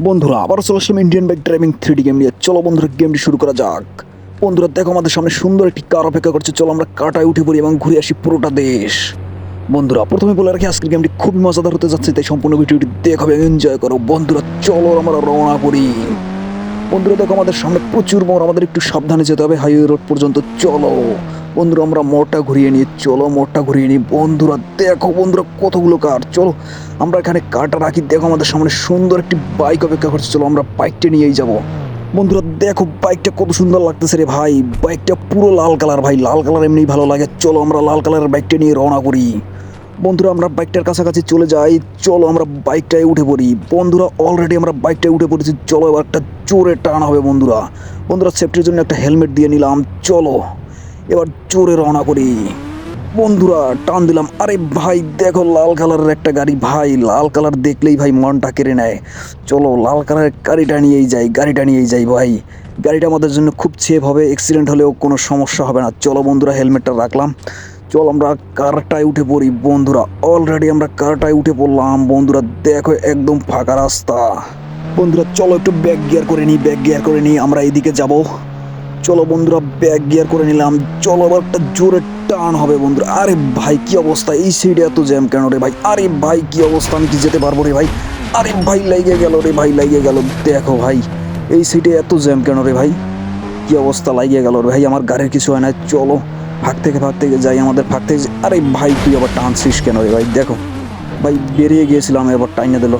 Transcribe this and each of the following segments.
বন্ধুরা, আবারও চলে আসলাম Indian bike driving three game নিয়ে। চলো বন্ধুরা গেমটি শুরু করা যাক। বন্ধুরা, দেখো আমাদের সামনে সুন্দর একটি কার অপেক্ষা করছে। চলো আমরা কাটায় উঠে পড়ি এবং ঘুরে আসি পুরোটা দেশ। বন্ধুরা, প্রথমে বলে রাখি, আজকের গেমটি খুবই মজাদার হতে যাচ্ছে, তাই সম্পূর্ণ ভিডিওটি দেখো এনজয় করো। বন্ধুরা, চলো আমরা রওনা করি বন্ধুরা, দেখো আমাদের সামনে প্রচুর মোড় আমাদের একটু সাবধানে যেতে হবে হাইওয়ে রোড পর্যন্ত। চলো। বন্ধুরা, আমরা মোড়টা ঘুরিয়ে নিই চলো, মোড়টা ঘুরিয়ে নিই বন্ধুরা, দেখো বন্ধুরা কতগুলো কার। চলো, আমরা এখানে কারটা রাখি। দেখো আমাদের সামনে সুন্দর একটি বাইক অপেক্ষা করছে। চলো, আমরা বাইকটা নিয়েই যাব। বন্ধুরা, দেখো বাইকটা কত সুন্দর লাগতেছে রে ভাই। বাইকটা পুরো লাল কালার ভাই। লাল কালার এমনি ভালো লাগে। চলো, আমরা লাল কালারের বাইকটা নিয়ে রওনা করি। বন্ধুরা, আমরা বাইকটার কাছাকাছি চলে যাই। চলো, আমরা বাইকটায় উঠে পড়ি। বন্ধুরা অলরেডি আমরা বাইকটায় উঠে পড়েছি। চলো একটা জোরে টান হবে বন্ধুরা। বন্ধুরা সেফটির জন্য একটা হেলমেট দিয়ে নিলাম। চলো। এবার জোরে রওনা করি। বন্ধুরা, টান দিলাম। আরে ভাই, দেখো লাল কালারের একটা গাড়ি। ভাই, লাল কালার দেখলেই ভাই মনটা কেড়ে নেয়। চলো, লাল কালারের গাড়িটা নিয়েই যাই, গাড়িটা নিয়েই যাই ভাই। গাড়িটা আমাদের জন্য খুব সেফ হবে অ্যাক্সিডেন্ট হলেও কোনো সমস্যা হবে না। চলো বন্ধুরা হেলমেটটা রাখলাম। চল আমরা কারটায় উঠে পড়ি। বন্ধুরা অলরেডি আমরা কারটায় উঠে পড়লাম। বন্ধুরা, দেখো একদম ফাঁকা রাস্তা। বন্ধুরা, চলো একটু ব্যাক গিয়ার করে নিই ব্যাক গিয়ার করে নিই। আমরা এদিকে যাব। চলো বন্ধুরা ব্যাক গিয়ার করে নিলাম। চলো আবার একটা জোরে টান হবে বন্ধুরা। আরে ভাই, কি অবস্থা? এই সাইডে এত জ্যাম কেন রে ভাই? আরে ভাই, কি অবস্থা? আমি কি যেতে পারব রে ভাই? আরে ভাই লাগিয়ে গেল রে ভাই লাগিয়ে গেল। দেখো ভাই, এই সিটে এত জ্যাম কেন রে ভাই? কি অবস্থা? লাগিয়ে গেল রে ভাই, আমার গাড়ির কিছু হয় না। চলো ভাগ থেকে ভাগ থেকে যাই আমাদের ফাঁক থেকে। আরে ভাই, তুই আবার টানছিস কেন রে ভাই? দেখো, ভাই, বেরিয়ে গিয়েছিলাম, এবার টাইনে দিল।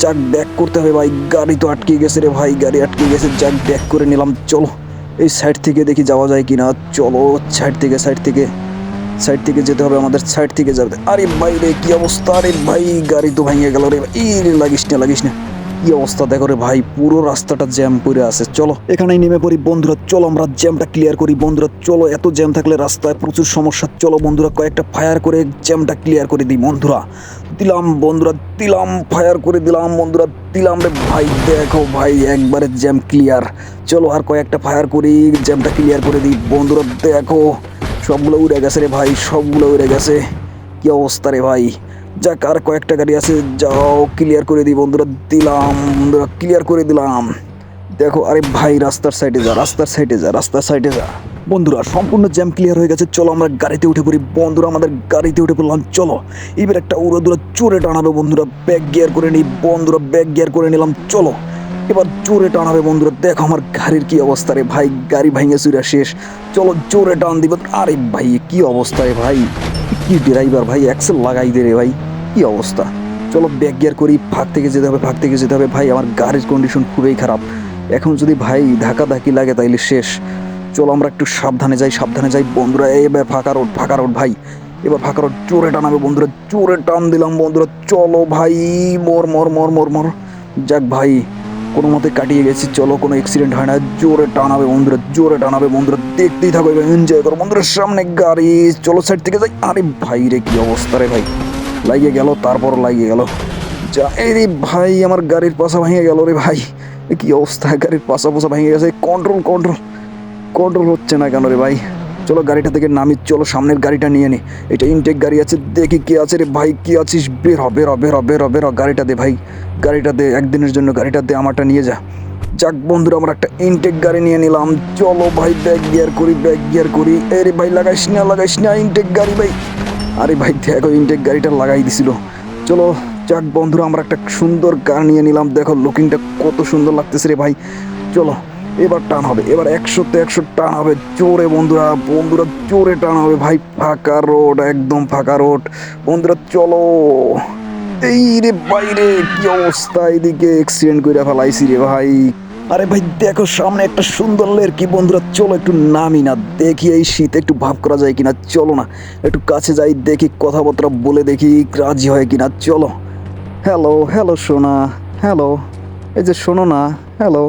যাক ব্যাক করতে হবে ভাই। গাড়ি তো আটকে গেছে রে ভাই, গাড়ি আটকে গেছে। যাক ব্যাক করে নিলাম। চলো। এই সাইড থেকে দেখি যাওয়া যায় কিনা? চলো সাইড থেকে সাইড থেকে। সাইড থেকে যেতে হবে, আমাদের সাইড থেকে যাবে। আরে ভাই রে, কি অবস্থা? আরে ভাই, গাড়ি তো ভেঙে গেল রে। এই লাগিস না লাগিস না। কি অবস্থা? দেখো রে ভাই, পুরো রাস্তাটা জ্যাম করে আছে। চলো, এখানেই নেমে পড়ি। বন্ধুরা, চলো, আমরা জ্যামটা ক্লিয়ার করি। বন্ধুরা, চলো, এত জ্যাম থাকলে রাস্তায় প্রচুর সমস্যা। চলো, বন্ধুরা, কয়েকটা ফায়ার করে জ্যামটা ক্লিয়ার করে দিই, বন্ধুরা। দিলাম বন্ধুরা, দিলাম ফায়ার করে দিলাম, বন্ধুরা, দিলাম রে ভাই। দেখো ভাই, একবারে জ্যাম ক্লিয়ার চলো, আর কয়েকটা ফায়ার করি, জ্যামটা ক্লিয়ার করে দিই। বন্ধুরা, দেখো, সবগুলো উড়ে গেছে রে ভাই, সবগুলো উড়ে গেছে। কি অবস্থা রে ভাই? যাক, আর কয়েকটা গাড়ি আছে। যাও ক্লিয়ার করে দিই, বন্ধুরা, দিলাম, বন্ধুরা ক্লিয়ার করে দিলাম। দেখো, আরে ভাই, রাস্তার সাইডে যা, রাস্তার সাইডে যা, রাস্তার সাইডে যা। বন্ধুরা, সম্পূর্ণ জ্যাম ক্লিয়ার হয়ে গেছে। চলো, আমরা গাড়িতে উঠে পড়ি। বন্ধুরা, আমাদের গাড়িতে উঠে পড়লাম। চলো, এবার একটা উড়োদুরা চোরে টানাবে, বন্ধুরা। ব্যাক গিয়ার করে নিই। বন্ধুরা ব্যাক গিয়ার করে নিলাম। চলো, এবার জোরে টানাবে, বন্ধুরা। দেখো, আমার গাড়ির কি অবস্থা রে ভাই। গাড়ি ভাঙে চুরা শেষ। চলো জোরে টান দিব। আরে ভাই, কি অবস্থা রে ভাই? কি ড্রাইভার ভাই? অ্যাক্সেল লাগাই দে রে ভাই। কি অবস্থা? চলো ব্যাক গিয়ার করি, ফাঁক থেকে যেতে হবে, ফাঁক থেকে যেতে হবে। ভাই, আমার গাড়ির কন্ডিশন খুবই খারাপ। এখন যদি ভাই ধাক্কা ধাক্কি লাগে তাইলে শেষ। চলো আমরা একটু সাবধানে যাই সাবধানে যাই। বন্ধুরা এবার ফাঁকা রোড ফাঁকা রোড ভাই। এবার ফাঁকা রোড জোরে টানাবে বন্ধুরা, জোরে টান দিলাম বন্ধুরা। চলো ভাই, মর মর মর মর মর। যাক ভাই কোনো মতে কাটিয়ে গেছি। চলো, কোনো অ্যাক্সিডেন্ট হয় না। জোরে টানাবে বন্ধুরা, জোরে টানাবে বন্ধুরা। দেখতেই থাকো এনজয় করো। বন্ধুরা, সামনে গাড়ি। চলো সাইড থেকে যাই। আরে ভাই রে, কি অবস্থা রে ভাই। লাগিয়ে গেল, তারপর লাগিয়ে গেল। যা, এই রে ভাই, আমার গাড়ির পাশা ভেঙে গেল রে ভাই। কী অবস্থা, গাড়ির পাশা পাশা ভেঙে গেছে। কন্ট্রোল কন্ট্রোল কন্ট্রোল হচ্ছে না কেন রে ভাই? চলো গাড়িটা থেকে নামি, চলো সামনের গাড়িটা নিয়ে নি। এটা ইনটেক গাড়ি আছে, দেখি কি আছে রে ভাই, কি আছিস? বের হ বের হ বের হ, বের গাড়িটা দে ভাই। গাড়িটা দে, একদিনের জন্য গাড়িটা দে, আমারটা নিয়ে যা। যাক বন্ধুরা, আমরা একটা ইনটেক গাড়ি নিয়ে নিলাম। চলো ভাই ব্যাক গিয়ার করি ব্যাক গিয়ার করি। এ রে ভাই, লাগাইস না লাগাইস না ইনটেক গাড়ি ভাই। আরে ভাই, দেখো ইনটেক গাড়িটা লাগাই দিছিল। চলো, যাক বন্ধুরা, আমরা একটা সুন্দর কার নিয়ে নিলাম। দেখো লুকিংটা কত সুন্দর লাগতেছে রে ভাই। চলো এবার টান হবে, এবার একশোতে একশো টান হবে চোরে বন্ধুরা বন্ধুরা চোরে টান হবে, ভাই ফাঁকা রোড, একদম ফাঁকা রোড। বন্ধুরা চলো, এই রে বাইরে কি অবস্থা এদিকে অ্যাক্সিডেন্ট করে ফেলাইছি রে ভাই। আরে ভাই, দেখো সামনে একটা সুন্দর লের কি, বন্ধুরা চলো একটু নামি না, দেখি এই শীতে একটু ভাব করা যায় কিনা, চলো না, একটু কাছে যাই, দেখি কথাবার্তা বলে দেখি রাজি হয় কিনা, চলো। হ্যালো হ্যালো সোনা হ্যালো এই যে শোনো না হ্যালো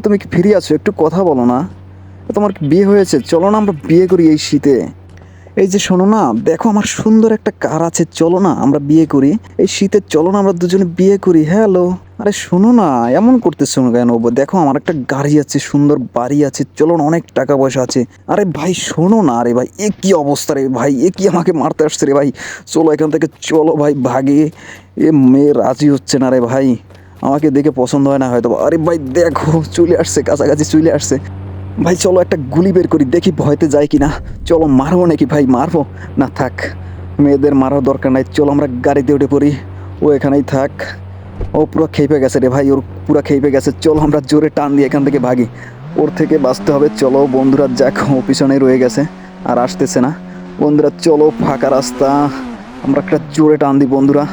তুমি কি ফিরে আছো? একটু কথা বলো না। তোমার বিয়ে হয়েছে? চলো না আমরা বিয়ে করি এই শীতে। এই যে শোনো না, দেখো আমার সুন্দর একটা কার আছে, চলো না আমরা বিয়ে করি। এই শীতে চলো না আমরা দুজনে বিয়ে করি, হ্যালো? আরে শোনো না, এমন করতেছো কেন? দেখো আমার একটা গাড়ি আছে, সুন্দর বাড়ি আছে, চলো না অনেক টাকা পয়সা আছে। আরে ভাই শোনো না আরে ভাই, এ কী অবস্থা রে ভাই, এ কি আমাকে মারতে আসছে রে ভাই? চলো এখান থেকে, চলো ভাই ভাগে। এ মেয়ে রাজি হচ্ছে না রে ভাই। আমাকে দেখে পছন্দ হয় না হয়তো আরে ভাই, দেখো, চলে আসছে, কাছাকাছি চলে আসছে। ভাই, চলো একটা গুলি বের করি, দেখি ভয়তে যায় কি না চলো, মারবো নাকি ভাই? মারবো? না, থাক। মেয়েদের মারার দরকার নাই। চলো, আমরা গাড়িতে উঠে পড়ি। ও এখানেই থাক। ও পুরো খেপে গেছে রে ভাই, ওর পুরো খেপে গেছে। চলো, আমরা জোরে টান দিয়ে এখান থেকে ভাগি। ওর থেকে বাঁচতে হবে। চলো, বন্ধুরা যাক, ও পিছনে রয়ে গেছে, আর আসতেছে না। বন্ধুরা, চলো, ফাঁকা রাস্তা। আমরা একটা জোরে টান দিই, বন্ধুরা।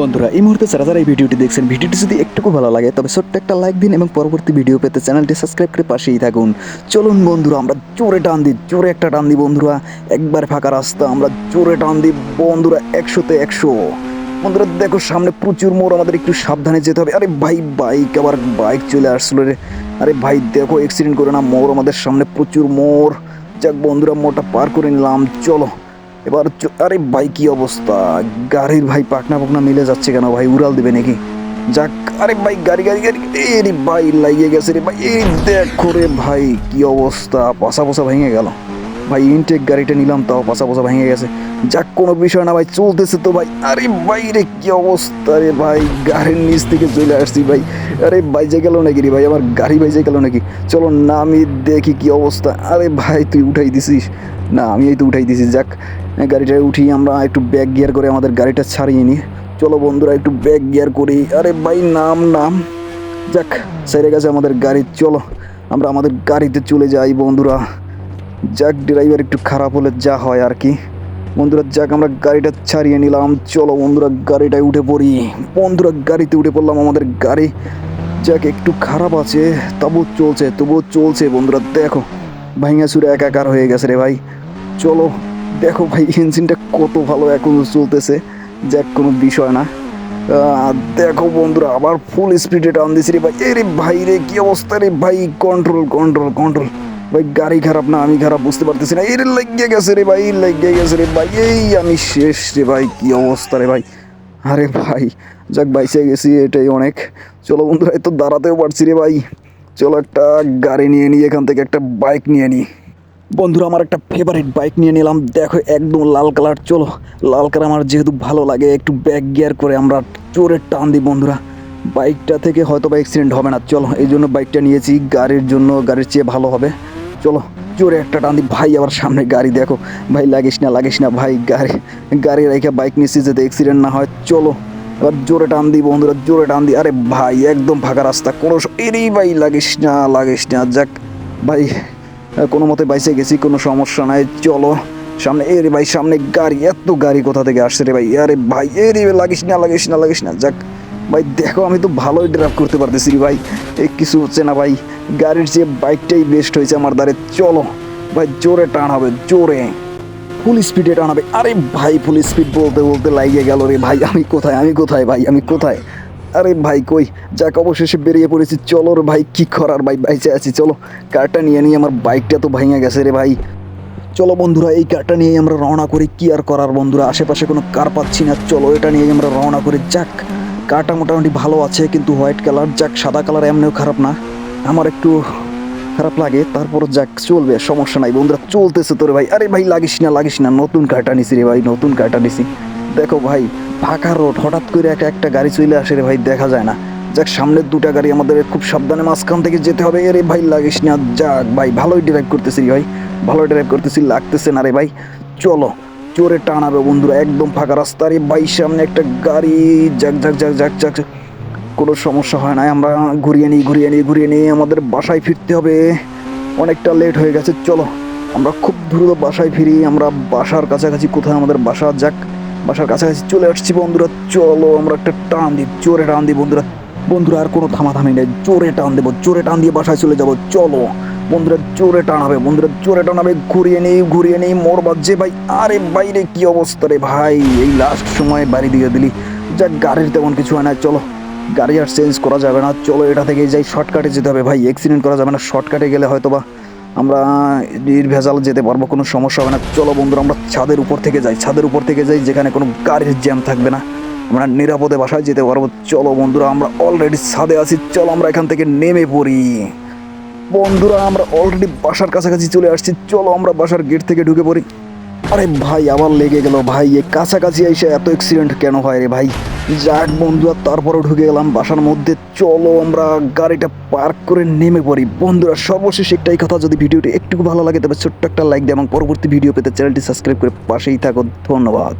বন্ধুরা, এই মুহূর্তে যারা যারা এই ভিডিওটি দেখছেন, ভিডিওটি যদি একটুকু ভালো লাগে, তবে ছোট্ট একটা লাইক দিন এবং পরবর্তী ভিডিও পেতে চ্যানেলটি সাবস্ক্রাইব করে পাশেই থাকুন। চলুন বন্ধুরা, আমরা জোরে টান দিই, জোরে একটা টান দিই বন্ধুরা। একবার ফাঁকা রাস্তা, আমরা জোরে টান দিই বন্ধুরা একশোতে একশো। বন্ধুরা, দেখো সামনে প্রচুর মোড়, আমাদের একটু সাবধানে যেতে হবে। আরে ভাই বাইক আবার বাইক চলে আসলো রে। আরে ভাই, দেখো অ্যাক্সিডেন্ট করে না, মোড় আমাদের সামনে প্রচুর মোড়। যাক বন্ধুরা, মোড়টা পার করে নিলাম, চলো। এবার আরে ভাই, কি অবস্থা? গাড়ির ভাই পাকনা পাকনা মিলে যাচ্ছে কেন ভাই? উড়াল দেবে নাকি? যাক, আরে ভাই, গাড়ি গাড়ি গাড়ি এ ভাই, লাগিয়ে গেছে রে ভাই। এই দেখো রে ভাই, কি অবস্থা? পাশা পাশা ভেঙে গেল। ভাই ইনটেক গাড়িটা নিলাম, তাও পাশা পাশা ভেঙে গেছে। যাক, কোনো বিষয় না ভাই, চলতেছে তো ভাই। আরে ভাই রে, কি অবস্থা রে ভাই? গাড়ির নিচ থেকে চলে আসছি ভাই। আরে বাইজে গেল নাকি রে ভাই? আমার গাড়ি বাইজে গেল নাকি? চলো না, আমি দেখি কি অবস্থা। আরে ভাই, তুই উঠাই দিছিস? না, আমি এই তো উঠাই দিছি। যাক, গাড়িটা উঠিয়ে আমরা একটু ব্যাক গিয়ার করে আমাদের গাড়িটা ছাড়িয়ে নিই। চলো বন্ধুরা, একটু ব্যাক গিয়ার করি। আরে ভাই, নাম নাম। যাক, সেরে গেছে আমাদের গাড়ি। চলো, আমরা আমাদের গাড়িতে চলে যাই বন্ধুরা। যাক ড্রাইভার একটু খারাপ হলে যা হয় আর কি। বন্ধুরা, যাক, আমরা গাড়িটা ছাড়িয়ে নিলাম। চলো বন্ধুরা, গাড়িটায় উঠে পড়ি। বন্ধুরা, গাড়িতে উঠে পড়লাম আমাদের গাড়ি। যাক, একটু খারাপ আছে তবু চলছে, তবুও চলছে বন্ধুরা, দেখো। ভাইয়া চুরে একাকার হয়ে গেছে রে ভাই। চলো, দেখো ভাই ইঞ্জিনটা কত ভালো এখন চলতেছে। যাক, কোনো বিষয় না। দেখো বন্ধুরা, আবার ফুল স্পিডে টান দিছি রে ভাই। এ রে ভাই রে, কী অবস্থা রে ভাই? কন্ট্রোল কন্ট্রোল কন্ট্রোল ভাই, গাড়ি খারাপ না, আমি খারাপ, বুঝতে পারতেছি না। এর লেগে গেছে রে ভাই লেগে গেছে রে ভাই, এই আমি শেষ রে ভাই, কি অবস্থা রে ভাই। আরে ভাই, যাক বাইসে গেছি, এটাই অনেক। চলো বন্ধুরা, এই তো দাঁড়াতেও পারছি রে ভাই। চলো একটা গাড়ি নিয়ে নিই, এখান থেকে একটা বাইক নিয়ে নিই। বন্ধুরা, আমার একটা ফেভারিট বাইক নিয়ে নিলাম। দেখো, একদম লাল কালার চলো, লাল কালার আমার যেহেতু ভালো লাগে, একটু ব্যাক গিয়ার করে আমরা চোরের টান দিই, বন্ধুরা। বাইকটা থেকে হয়তো বা অ্যাক্সিডেন্ট হবে না। চলো, এই জন্য বাইকটা নিয়েছি। গাড়ির জন্য গাড়ির চেয়ে ভালো হবে। চলো, জোরে একটা টান ভাই, আবার সামনে গাড়ি দেখো। ভাই, লাগিস না লাগিস না। ভাই, গাড়ি গাড়ি রেখে বাইক নিচ্ছি যাতে অ্যাক্সিডেন্ট না হয়। চলো, এবার জোরে টান দিই বন্ধুরা, জোরে টান দিই আরে ভাই, একদম ফাঁকা রাস্তা। কোনো এরেই ভাই, লাগিস না লাগিস না। যাক, ভাই, কোনো মতে বাইসে গেছি, কোনো সমস্যা নাই। চলো, সামনে এ রে ভাই, সামনে গাড়ি। এত গাড়ি কোথা থেকে আসছে রে ভাই? আরে ভাই এ রে লাগিস না লাগিস না লাগিস না। যাক ভাই, দেখো, আমি তো ভালোই ড্রাইভ করতে পারতেছি রে ভাই। এই কিছু হচ্ছে না ভাই, গাড়ির চেয়ে বাইকটাই বেস্ট হয়েছে আমার দ্বারে, চলো। ভাই, জোরে টান হবে, জোরে। ফুল স্পিডে টান হবে। আরে ভাই ফুল স্পিড বলতে বলতে লাগিয়ে গেল রে ভাই, আমি কোথায় আমি কোথায় ভাই, আমি কোথায়? আরে ভাই, কই? যাক, অবশেষে বেরিয়ে পড়েছি। চলো রে ভাই, কী করার ভাই? বাইচে আছি, চলো। কারটা নিয়ে নিয়ে আমার বাইকটা তো ভাঙে গেছে রে ভাই। চলো বন্ধুরা, এই কারটা নিয়ে আমরা রওনা করি। কি আর করার বন্ধুরা? আশেপাশে কোনো কার পাচ্ছি না। চলো, এটা নিয়ে আমরা রওনা করি। যাক কারটা মোটামুটি ভালো আছে, কিন্তু হোয়াইট কালার, যাক সাদা কালার এমনিও খারাপ না। আমার একটু খারাপ লাগে, তারপর যাক, চলবে, সমস্যা নাই বন্ধুরা, চলতেছে তোরে ভাই। আরে ভাই, লাগিস না লাগিস না, নতুন কারটা নিছি রে ভাই, নতুন কারটা নিছি। দেখো ভাই, ফাঁকা রোড, হঠাৎ করে একটা একটা গাড়ি চলে আসে রে ভাই, দেখা যায় না। যাক, সামনের দুটা গাড়ি আমাদের খুব সাবধানে মাঝখান থেকে যেতে হবে। আরে ভাই, লাগিস না, যাক ভাই, ভালোই ড্রাইভ করতেছি ভাই, ভালোই ড্রাইভ করতেছি, লাগতেছে না রে ভাই। চলো জোরে টানাবে বন্ধুরা, একদম ফাঁকা রাস্তা। রে ভাই, সামনে একটা গাড়ি, যাক যাক যাক যাক যাক। কোনো সমস্যা হয় না, আমরা ঘুরিয়ে নিই ঘুরিয়ে নিই ঘুরিয়ে নিই, আমাদের বাসায় ফিরতে হবে। অনেকটা লেট হয়ে গেছে, চলো। আমরা খুব দ্রুত বাসায় ফিরি, আমরা বাসার কাছাকাছি কোথায় আমাদের বাসা, যাক, বাসার কাছাকাছি চলে আসছি বন্ধুরা, চলো, আমরা একটা টান দিই, জোরে টান দিই বন্ধুরা। বন্ধুরা, আর কোনো থামাথামি নেই, জোরে টান দেবো, জোরে টান দিয়ে বাসায় চলে যাব, চলো। বন্ধুরা জোরে টানাবে বন্ধুরা জোরে টানাবে ঘুরিয়ে নেই ঘুরিয়ে নেই, মোর বাজছে ভাই। আরে বাইরে কি অবস্থা রে ভাই? এই লাস্ট সময় বাড়ি দিয়ে দিলি। যাক, গাড়ির তেমন কিছু হয় না, চলো। গাড়ি আর চেঞ্জ করা যাবে না, চলো এটা থেকে যাই শর্টকাটে যেতে হবে ভাই। অ্যাক্সিডেন্ট করা যাবে না শর্টকাটে গেলে হয়তো বা আমরা নির্ভেজাল যেতে পারব, কোনো সমস্যা হবে না। চলো বন্ধুরা, আমরা ছাদের উপর থেকে যাই, ছাদের উপর থেকে যাই, যেখানে কোনো গাড়ির জ্যাম থাকবে না। আমরা নিরাপদে বাসায় যেতে পারব। চলো বন্ধুরা, আমরা অলরেডি ছাদে আছি, চলো আমরা এখান থেকে নেমে পড়ি। বন্ধুরা, আমরা অলরেডি বাসার কাছাকাছি চলে আসছি। চলো আমরা বাসার গেট থেকে ঢুকে পড়ি। আরে ভাই আবার লেগে গেল ভাই। এই কাছাকাছি এসে এত অ্যাক্সিডেন্ট কেন হয় রে ভাই? যাক বন্ধু আর তারপরে ঢুকে গেলাম বাসার মধ্যে। চলো আমরা গাড়িটা পার্ক করে নেমে পড়ি। বন্ধুরা, সর্বশেষ একটাই কথা, যদি ভিডিওটি একটু ভালো লাগে, তবে ছোট্ট একটা লাইক দিয়ে এবং পরবর্তী ভিডিও পেতে চ্যানেলটি সাবস্ক্রাইব করে পাশেই থাকো। ধন্যবাদ।